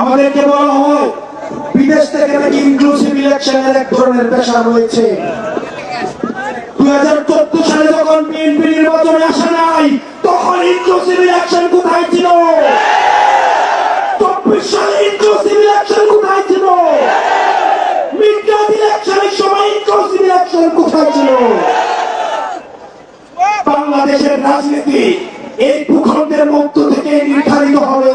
আমাদেরকে বলা হয়, বিদেশ থেকে নাকি ইনক্লুসিভ ইলেকশনের এক ধরনের পেশা রয়েছে। দুই হাজার চোদ্দ সালে যখন বিএনপি নির্বাচনে আসে নাই, তখন ইনক্লুসিভ ইলেকশন কোথায় ছিল? চব্বিশ সালে ইনক্লুসিভ ইলেকশন কোথায় ছিল? ইলেকশনের সময় ইনক্লুসিভ ইলেকশন কোথায় ছিল? বাংলাদেশের রাজনীতি এই ভূখণ্ডের মধ্য থেকে নির্ধারিত হবে।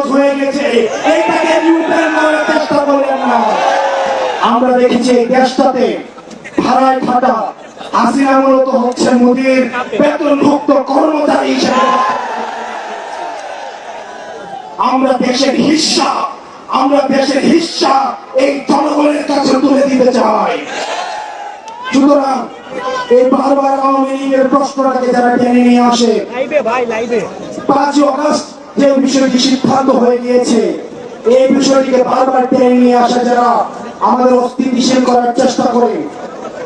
ক্লোজ হয়ে গেছে। এইটাকে নিউট্রাল করার চেষ্টা করলেন না। আমরা দেখেছি এই দেশটাতে ভাড়ায় থাকা হাসিনা মূলত হচ্ছে মোদীর বেতনভুক্ত কর্মচারী হিসেবে। আমরা দেশের হিস্সা আমরা দেশের হিস্সা এই জনগণের কাছে তুলে দিতে চাই। সুতরাং এই বারবার আওয়ামী লীগের প্রশ্নটাকে যারা টেনে নিয়ে আসে পাঁচই অগস্ট বিষয়টি সিদ্ধান্ত হয়ে গিয়েছে। এই বিষয়টিকে বারবার টেনে নিয়ে আসা যারা আমাদের অস্থিতিশীল করার চেষ্টা করে,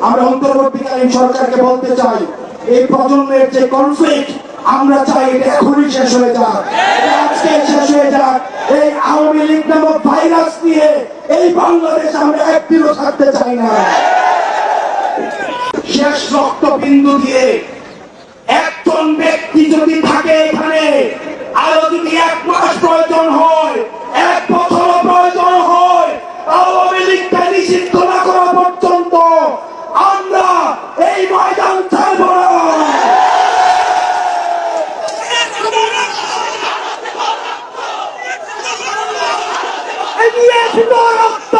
আমরা অন্তর্বর্তীকালীন সরকারকে বলতে চাই, এই প্রজন্মের যে কনফ্লিক্ট আমরা চাই এটা এখনই শেষ হয়ে যাক। আজকে শেষ হয়ে যাক। এই আওয়ামী লীগ নামক ভাইরাস নিয়ে এই বাংলাদেশ আমরা একদিনও থাকতে চাই না। শেষ রক্তবিন্দু দিয়ে একজন ব্যক্তি যদি থাকে এখানে আরও যদি এক মাস প্রয়োজন হয়, এক বছর প্রয়োজন হয়, আওয়ামী লীগটা নিষিদ্ধ না করা পর্যন্ত আমরা এই ময়দান ছাড়ব না। রক্ত